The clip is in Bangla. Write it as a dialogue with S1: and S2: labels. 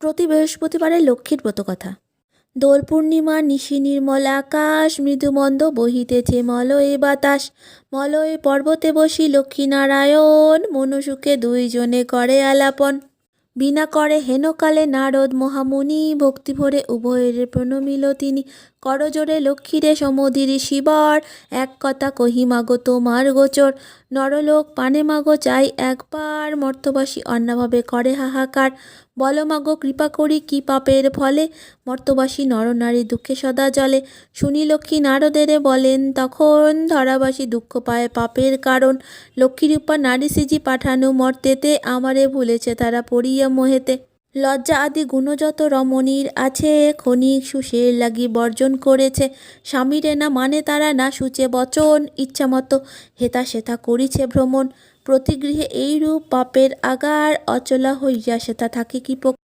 S1: প্রতি বৃহস্পতিবারে লক্ষ্মীর ব্রত কথা। দোল পূর্ণিমা, নিশি নির্মল আকাশ মৃদুমন্দ বহিতেছে মলয়ে বাতাস, মলয়ে পর্বতে বসি লক্ষ্মীনারায়ণ, মনুসুখে দুইজনে করে আলাপন। বিনা করে হেনকালে নারদ মহামুনি, ভক্তি ভরে উভয়ের প্রণমিল তিনি। করজোরে লক্ষ্মীরে সমধির শিবর, এক কথা কহি, মাগো তোমার গোচর। নরলোক পানে, মাগো চাই একবার। মর্তবাসী অন্যভাবে করে হাহাকার। বল মাগো কৃপা করি কি পাপের ফলে? মর্তবাসী নরনারী দুঃখে সদা জলে শুনি লক্ষ্মী নারদেরে বলেন, তখন ধরাবাসী দুঃখ পায় পাপের কারণ। লক্ষ্মীরূপা নারী সিজি পাঠানো মর্তেতে আমারে ভুলেছে তারা পড়িয়া মোহেতে। লজ্জা আদি গুণযত রমণীর আছে, ক্ষণিক সুশের লাগি বর্জন করেছে। স্বামীরে না মানে তারা, না সুচে বচন। ইচ্ছামতো হেতা সেথা করিছে ভ্রমণ। প্রতিগৃহে এইরূপ পাপের আগার অচলা হইয়া সেথা থাকে কি?